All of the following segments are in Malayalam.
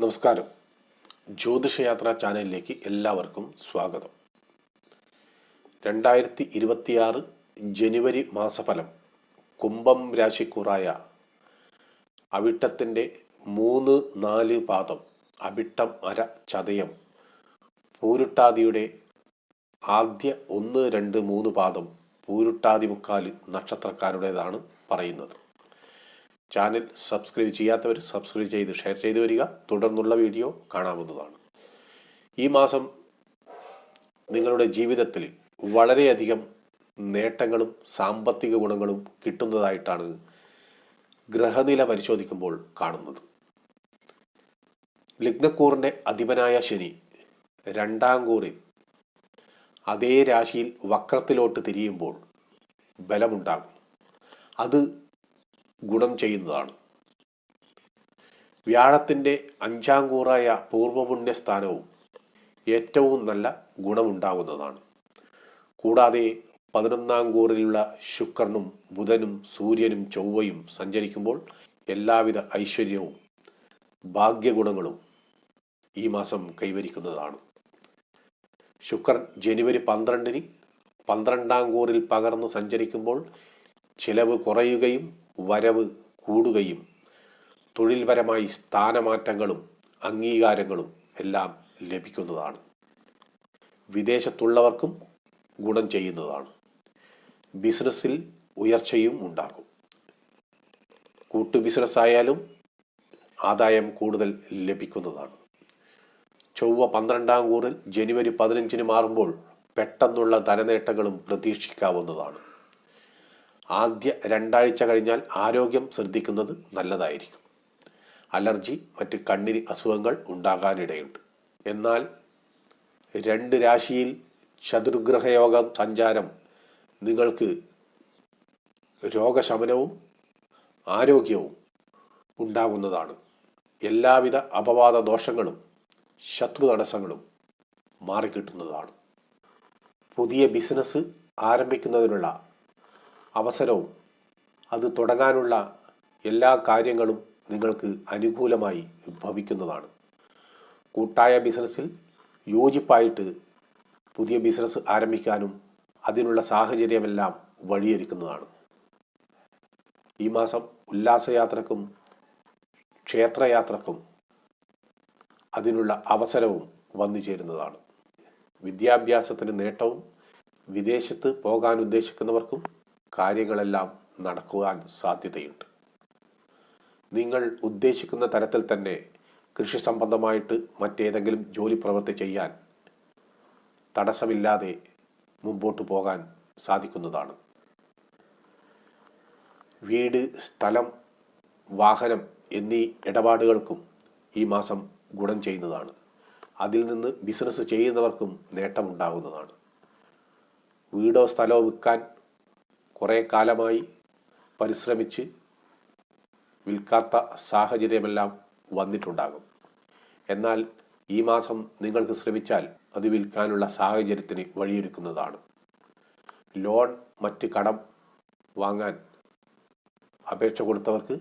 നമസ്കാരം. ജ്യോതിഷയാത്ര ചാനലിലേക്ക് എല്ലാവർക്കും സ്വാഗതം. രണ്ടായിരത്തി ഇരുപത്തിയാറ് ജനുവരി മാസഫലം കുംഭം രാശിക്കൂറായ അവിട്ടത്തിന്റെ മൂന്ന് നാല് പാദം അവിട്ടം അര ചതയം പൂരുട്ടാതിയുടെ ആദ്യ ഒന്ന് രണ്ട് മൂന്ന് പാദം പൂരുട്ടാതി മുക്കാൽ നക്ഷത്രക്കാരുടേതാണ് പറയുന്നത്. ചാനൽ സബ്സ്ക്രൈബ് ചെയ്യാത്തവർ സബ്സ്ക്രൈബ് ചെയ്ത് ഷെയർ ചെയ്തു വരിക. തുടർന്നുള്ള വീഡിയോ കാണാവുന്നതാണ്. ഈ മാസം നിങ്ങളുടെ ജീവിതത്തിൽ വളരെയധികം നേട്ടങ്ങളും സാമ്പത്തിക ഗുണങ്ങളും കിട്ടുന്നതായിട്ടാണ് ഗ്രഹനില പരിശോധിക്കുമ്പോൾ കാണുന്നത്. ലഗ്നക്കൂറിന്റെ അധിപനായ ശനി രണ്ടാം കൂറിൽ അതേ രാശിയിൽ വക്രത്തിലോട്ട് തിരിയുമ്പോൾ ബലമുണ്ടാകും. അത് ഗുണം ചെയ്യുന്നതാണ്. വ്യാഴത്തിന്റെ അഞ്ചാം കൂറായ പൂർവപുണ്യ സ്ഥാനവും ഏറ്റവും നല്ല ഗുണമുണ്ടാകുന്നതാണ്. കൂടാതെ പതിനൊന്നാം കൂറിലുള്ള ശുക്രനും ബുധനും സൂര്യനും ചൊവ്വയും സഞ്ചരിക്കുമ്പോൾ എല്ലാവിധ ഐശ്വര്യവും ഭാഗ്യഗുണങ്ങളും ഈ മാസം കൈവരിക്കുന്നതാണ്. ശുക്രൻ ജനുവരി പന്ത്രണ്ടിന് പന്ത്രണ്ടാം കൂറിൽ പകർന്ന് സഞ്ചരിക്കുമ്പോൾ ചിലവ് കുറയുകയും വരവ് കൂടുകയും തൊഴിൽപരമായി സ്ഥാനമാറ്റങ്ങളും അംഗീകാരങ്ങളും എല്ലാം ലഭിക്കുന്നതാണ്. വിദേശത്തുള്ളവർക്കും ഗുണം ചെയ്യുന്നതാണ്. ബിസിനസ്സിൽ ഉയർച്ചയും ഉണ്ടാകും. കൂട്ടു ബിസിനസ്സായാലും ആദായം കൂടുതൽ ലഭിക്കുന്നതാണ്. ചൊവ്വ പന്ത്രണ്ടാം കൂറിൽ ജനുവരി പതിനഞ്ചിന് മാറുമ്പോൾ പെട്ടെന്നുള്ള ധനനേട്ടങ്ങളും പ്രതീക്ഷിക്കാവുന്നതാണ്. ആദ്യ രണ്ടാഴ്ച കഴിഞ്ഞാൽ ആരോഗ്യം ശ്രദ്ധിക്കുന്നത് നല്ലതായിരിക്കും. അലർജി മറ്റ് കണ്ണിന് അസുഖങ്ങൾ ഉണ്ടാകാനിടയുണ്ട്. എന്നാൽ രണ്ട് രാശിയിൽ ചതുർഗ്രഹയോഗം സഞ്ചാരം നിങ്ങൾക്ക് രോഗശമനവും ആരോഗ്യവും ഉണ്ടാകുന്നതാണ് എല്ലാവിധ അപവാദ ദോഷങ്ങളും ശത്രു തടസ്സങ്ങളും മാറിക്കിട്ടുന്നതാണ്. പുതിയ ബിസിനസ് ആരംഭിക്കുന്നതിനുള്ള അവസരവും അത് തുടങ്ങാനുള്ള എല്ലാ കാര്യങ്ങളും നിങ്ങൾക്ക് അനുകൂലമായി ഭവിക്കുന്നതാണ് കൂട്ടായ ബിസിനസ്സിൽ യോജിപ്പായിട്ട് പുതിയ ബിസിനസ് ആരംഭിക്കാനും അതിനുള്ള സാഹചര്യമെല്ലാം വഴിയൊരുക്കുന്നതാണ്. ഈ മാസം ഉല്ലാസയാത്രക്കും ക്ഷേത്രയാത്രക്കും അതിനുള്ള അവസരവും വന്നു ചേരുന്നതാണ്. വിദ്യാഭ്യാസത്തിന് നേട്ടവും വിദേശത്ത് പോകാൻ ഉദ്ദേശിക്കുന്നവർക്കും കാര്യങ്ങളെല്ലാം നടക്കുവാൻ സാധ്യതയുണ്ട്. നിങ്ങൾ ഉദ്ദേശിക്കുന്ന തരത്തിൽ തന്നെ കൃഷി സംബന്ധമായിട്ട് മറ്റേതെങ്കിലും ജോലി പ്രവൃത്തി ചെയ്യാൻ തടസ്സമില്ലാതെ മുമ്പോട്ട് പോകാൻ സാധിക്കുന്നതാണ്. വീട് സ്ഥലം വാഹനം എന്നീ ഇടപാടുകൾക്കും ഈ മാസം ഗുണം ചെയ്യുന്നതാണ്. അതിൽ നിന്ന് ബിസിനസ് ചെയ്യുന്നവർക്കും നേട്ടമുണ്ടാകുന്നതാണ്. വീടോ സ്ഥലമോ വിൽക്കാൻ കുറേ കാലമായി പരിശ്രമിച്ച് വിൽക്കാത്ത സാഹചര്യമെല്ലാം വന്നിട്ടുണ്ടാകും. എന്നാൽ ഈ മാസം നിങ്ങൾക്ക് ശ്രമിച്ചാൽ അത് വിൽക്കാനുള്ള സാഹചര്യത്തിന് വഴിയൊരുക്കുന്നതാണ്. ലോൺ മറ്റ് കടം വാങ്ങാൻ അപേക്ഷ കൊടുത്തവർക്ക്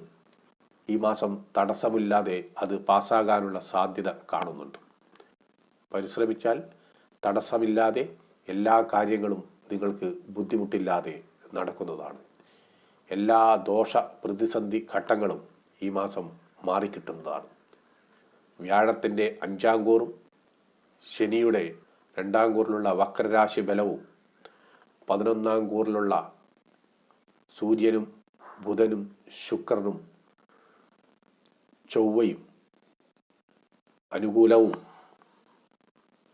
ഈ മാസം തടസ്സമില്ലാതെ അത് പാസ്സാകാനുള്ള സാധ്യത കാണുന്നുണ്ട്. പരിശ്രമിച്ചാൽ തടസ്സമില്ലാതെ എല്ലാ കാര്യങ്ങളും നിങ്ങൾക്ക് ബുദ്ധിമുട്ടില്ലാതെ നടക്കുന്നതാണ്. എല്ലാ ദോഷ പ്രതിസന്ധി ഘട്ടങ്ങളും ഈ മാസം മാറിക്കിട്ടുന്നതാണ്. വ്യാഴത്തിന്റെ അഞ്ചാം കൂറും ശനിയുടെ രണ്ടാം കൂറിലുള്ള വക്രരാശി ബലവും പതിനൊന്നാം കൂറിലുള്ള സൂര്യനും ബുധനും ശുക്രനും ചൊവ്വയും അനുകൂലവും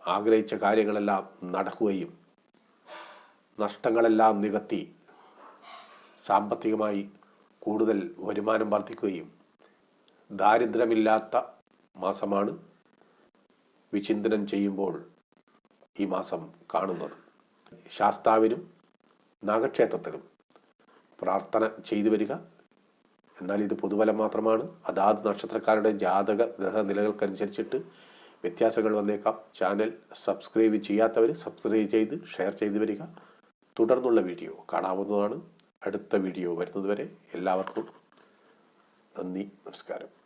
ആഗ്രഹിച്ച കാര്യങ്ങളെല്ലാം നടക്കുകയും നഷ്ടങ്ങളെല്ലാം നികത്തി സാമ്പത്തികമായി കൂടുതൽ വരുമാനം വർദ്ധിക്കുകയും ദാരിദ്ര്യമില്ലാത്ത മാസമാണ് വിചിന്തനം ചെയ്യുമ്പോൾ ഈ മാസം കാണുന്നത്. ശാസ്താവിനും നാഗക്ഷേത്രത്തിനും പ്രാർത്ഥന ചെയ്തു വരിക. എന്നാൽ ഇത് പൊതുഫലം മാത്രമാണ്. അതാത് നക്ഷത്രക്കാരുടെ ജാതക ഗ്രഹനിലകൾക്കനുസരിച്ചിട്ട് വ്യത്യാസങ്ങൾ വന്നേക്കാം. ചാനൽ സബ്സ്ക്രൈബ് ചെയ്യാത്തവർ സബ്സ്ക്രൈബ് ചെയ്ത് ഷെയർ ചെയ്തു വരിക. തുടർന്നുള്ള വീഡിയോ കാണാവുന്നതാണ്. അടുത്ത വീഡിയോ വരുന്നതുവരെ എല്ലാവർക്കും നന്ദി നമസ്കാരം.